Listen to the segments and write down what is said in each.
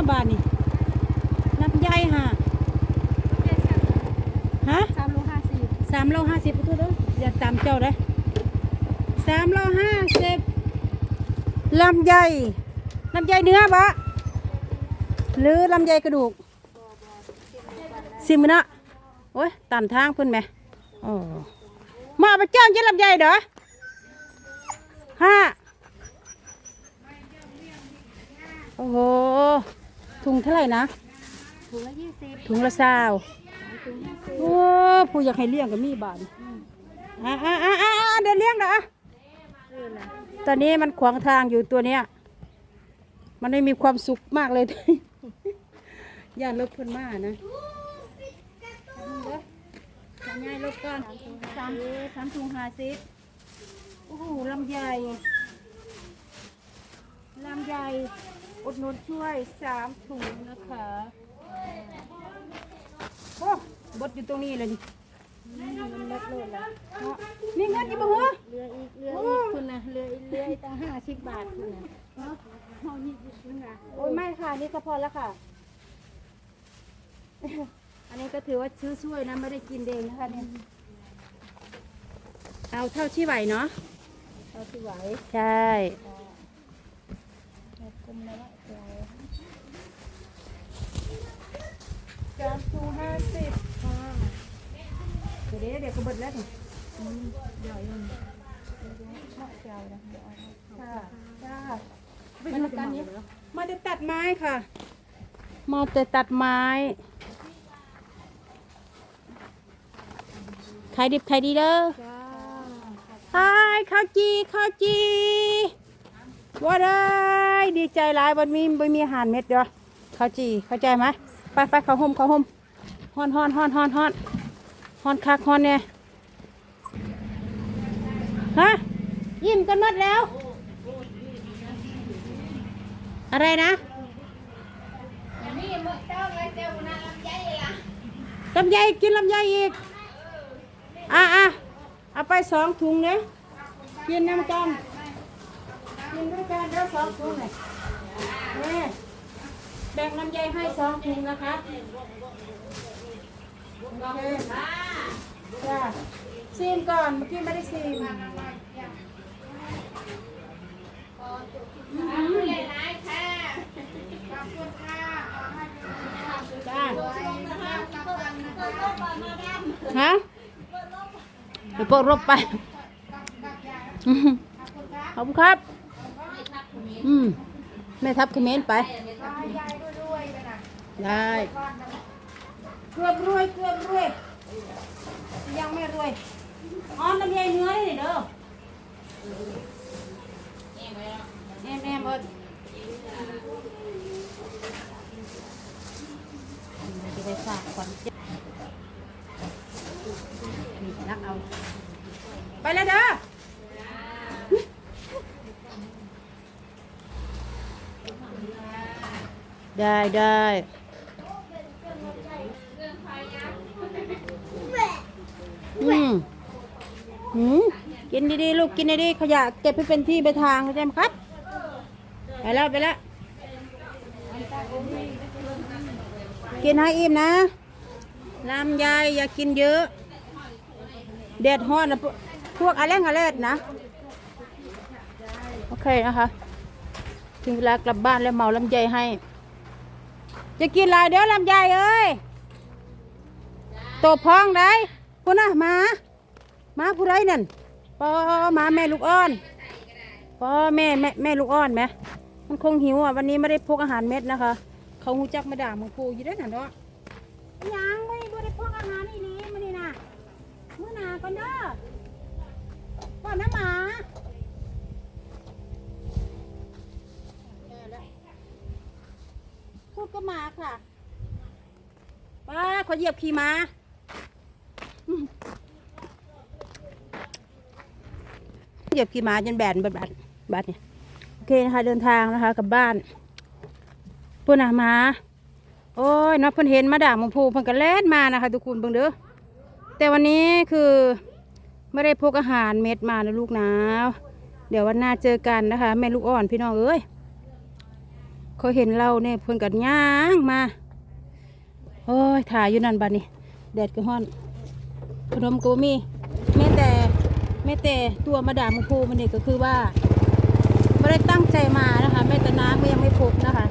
ะบาทนี่ลำไยฮะฮะสามโลห้าสิบสามโลห้าสิบทุกท่านอย่าตามเจ้าเลยสามโลห้าสิบลำไยลำไยเนื้อบะหรือลำไยกระดูกซิมนะโอ้ยตามทางเพิ่นไหมโอ้มาเอาไปเจ้าจะลำไยเด้อห้าโอ้โห ถุงเท่าไหร่นะถุงละยี่สิบถุงละสาวถุงห้าสิบโอ้ผู้อยากให้เลี้ยงก็มีบาทอ่าอ่าอ่าอ่าเดินเลี้ยงนะอะเออละตอนนี้มันขวางทางอยู่ตัวเนี้ย มันไม่มีความสุขมากเลยย่านรถเพิ่นมานะทำง่ายรถก่อนสามสามถุงห้าสิบโอ้โหลำไยลำไย อุดหนุนช่วยสามถุงนะคะโอ้บดอยู่ตรงนี้เลยนี่มันลดลดละเนาะมีเงินอยู่บ่เหรอเหลืออีกเหลืออีกคุณนะเหลือเหลืออีกตั้งห้าสิบบาทคุณนะเนาะเอายี่สิบนึงอะโอ้ยไม่ค่ะนี่ก็พอแล้วค่ะ อันนี้ก็ถือว่าซื้อช่วยนะไม่ได้กินเองนะคะเนี่ยเอาเท่าที่ไหวเนาะเอาที่ไหวใช่เอา คุมแล้วไหวจานทูห้าสิบค่ะเดี๋ยวเดี๋ยวก็เบิดแล้วนี่อืมเดี๋ยวยังเดี๋ยวเหมาะเจ้านะเดี๋ยวเอาเอาค่ะจ้าไม่ทำการนี้มาจะตัดไม้ค่ะ มาจะตัดไม้ ขายดิบขายดีเด้อจ้าฮายข้าวจีข้าวจีว่าได้ดีใจหลายวันมีบ่มีอาหารเม็ดเด้อข้าจีเข้าใจไหมไปไปเขาห่มเขาห่มฮ้อนฮ้อนฮ้อนฮ้อนฮ้อนฮ้อนคักฮ้อนเนี่ยฮะยิ้มกันหมดแล้ว อะไรนะลำไยกินลำไยอีก อะอะเอาไปสองถุงเนี่ยกินน้ำกัน กินด้วยกันแล้วสองถุงเลยแบ่งลำไยให้สองถุงนะคะโอเคจ้าซีมก่อนเมื่อกี้ไม่ได้ซีมจ้าฮะไปโปะรบไปขอบคุณครับ อืมแม่ทับคอมเขมนต์ไปได้เกือบรวยเกือบรวย ยังไม่รวยอ๋อลำไยเนื้อนี่เด้อแอมแอมเอิดจะไปฝากก่อนนี่นักเอา ไปเลยเด้อ ได้ได้อืมหืมกินดีๆลูกกินดีๆขยะเก็บให้เป็นที่เป็นทางเข้าใจไหมครับ ไปแล้วไปแล้วกินให้อิ่มนะลำไยอย่ากินเยอะ เด็ดฮ้อนนะพวกอะไรงอะไรนะ โอเคนะคะ ถึงเวลากลับบ้านแล้วเมาลำไยให้ จะกินอะไรเดี๋ยวลำไยเอ้ยโตพองได้พูน่ะหมาหมาผู้ไรนั่นปอหมาแม่ลูกอ่อนปอแม่แม่แม่ลูกอ่อนไหมมันคงหิวอะวันนี้ไม่ได้พกอาหารเม็ดนะคะ เขาหูจักมาด่ามึงพูอยู่ได้หน่ะเนาะยังไม่ได้พกอาหารอีนี้มานี่นะมื้อหนาก่อนเด้อก่อนนะหมา พูด ก็มาค่ะป้าขอเหยียบขี่มาเหยียบขี่มาจนแบนบัดบัดบัดเนี่ยโอเคนะคะเดินทางนะคะกลับบ้านปุ่นอะมา โอ้ยนับเพิ่นเห็นมาด่างมงพูเพิ่นก็แล่นมานะคะทุกคนเบิ่งเด้อแต่วันนี้คือไม่ได้พกอาหารเม็ดมานะลูกนะ เดี๋ยววันหน้าเจอกันนะคะ แม่ลูกอ่อนพี่น้องเอ้ย เขาเห็นเราเนี่ยเพิ่นกัดย่างมาโอ้ยถ่ายอยู่นั่นบัดนี้ แดดก็ฮ้อนขนมก็มีแม้แต่แม้แต่ตัวมาดามพูมันนี่ก็คือว่าไม่ได้ตั้งใจมานะคะแม้แต่น้ำก็ยังไม่พกนะคะ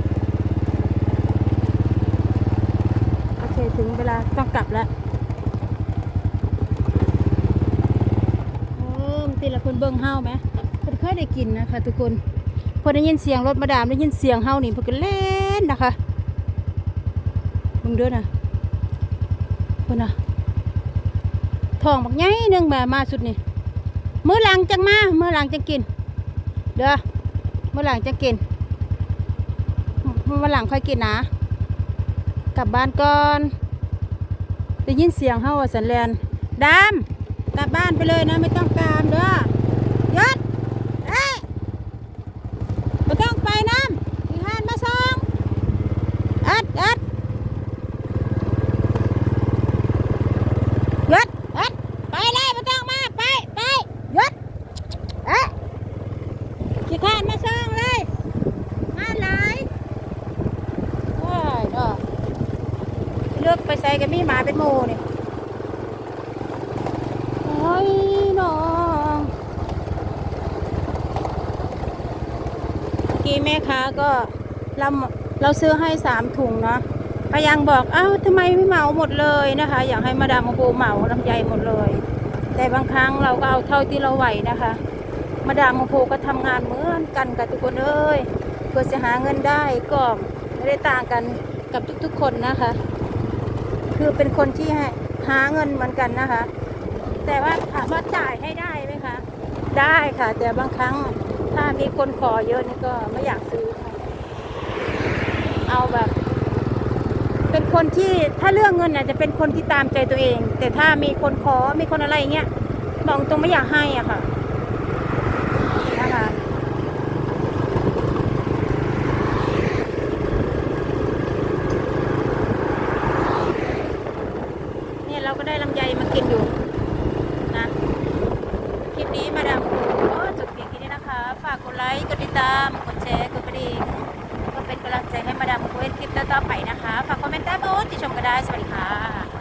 โอเคถึงเวลาต้องกลับแล้วโอ้มนติละคนเบิ่งเฮาไหมเพิ่นเคยได้กินนะคะทุกคน พอได้ยินเสียงรถมาดามได้ยินเสียงเฮานี่เพิ่นก็เล่นนะคะเบิ่งเด้อนะเพิ่นน่ะท้องบักใหญ่นึงมามาสุดนี่มื้อหลังจังมามื้อหลังจังกิน เด้อมื้อหลังจังกินมื้อหลังค่อยกินนะกลับบ้านก่อนได้ยินเสียงเฮาว่าสันแลนดามกลับบ้านไปเลยนะไม่ต้องตามเด้อยศเอ้ยไม่ต้องไปน้ำมีหานมาส่งอัดอัดยศอัดไปเลยไม่ต้องมาไปไปยศเอ๊ะขี้ข้านมาส่งเลย มาหลายโอ้ยเนาะ เลือกไปใส่กันมีหมาเป็นหมูนี่โอ้ยน้องเมื่อกี้แม่ค้าก็เราเราซื้อให้สามถุงเนาะพยังบอกเอ้าทำไมไม่เหมาหมดเลยนะคะ อยากให้มาดามโปเหมาลำไยหมดเลย แต่บางครั้งเราก็เอาเท่าที่เราไหวนะคะ มาดามโปก็ทำงานเหมือนกันกับทุกคนเอ้ยเพื่อจะหาเงินได้ก็ไม่ได้ต่างกันกับทุกๆคนนะคะ คือเป็นคนที่หาเงินเหมือนกันนะคะ แต่ว่าถามว่าจ่ายให้ได้ไหมคะ ได้ค่ะ แต่บางครั้งถ้ามีคนขอเยอะนี่ก็ไม่อยากซื้อค่ะเอาแบบ เป็นคนที่ถ้าเรื่องเงินน่ะจะเป็นคนที่ตามใจตัวเอง แต่ถ้ามีคนขอมีคนอะไรเงี้ยบอกตรงไม่อยากให้อะค่ะ เนี่ยเรา ก็ได้ลำไยมากินอยู่นะคลิปนี้มาดามก็จบเพียงแค่นี้นะคะ ฝากกดไลค์กดติดตามกดแชร์กดกระดิ่งก็เป็นกำลังใจให้มาดามคุยคลิปต่อๆไปนะคะ ฝากคอมเมนต์ใต้โพสต์ที่ชมก็ได้สวัสดีค่ะ